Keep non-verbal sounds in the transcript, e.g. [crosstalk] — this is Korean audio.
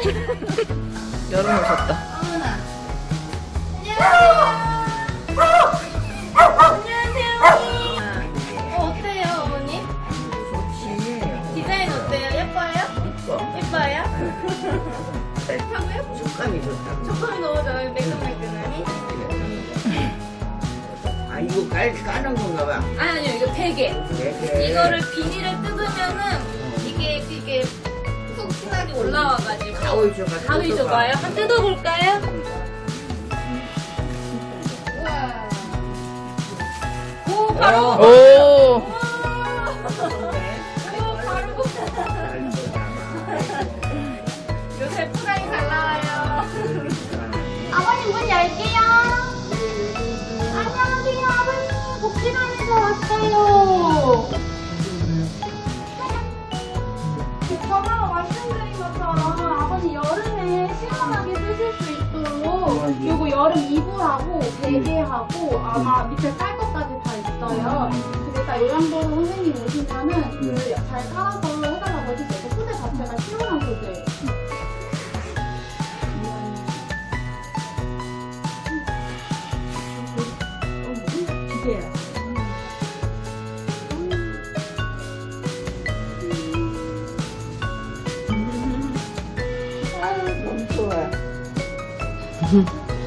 [laughs] 여름 오셨다. 안녕하세요. 어, 어때요, 어머니? 좋지. 디자인 어때요? 예뻐요? 이뻐. 예뻐요? 좋다고요? 촉감이 좋다. 조금이 너무 좋아요. 매끈매끈하니. 아, 이거 깔, 까는 건가 봐. 아니, 아니요. 이거 베개. 되게. 이거를 비닐을 뜯으면은 이게, 이게 푹 진하게 올라와가지고. 가위 줘가. 가위 줘봐요. 한번 뜯어볼까요? 우와. 오, 바로. 어. 오. 오, 바로. 요새 포 요거 여름 이불하고 베개하고 아마 밑에 깔 것까지 다 있어요. 근데 딱요 정도로 선생님 오시면은 그 잘 깔아서 해달라고 해주세요. 그 소재 자체가 시원한 소재예요. 너무 좋아. 嗯。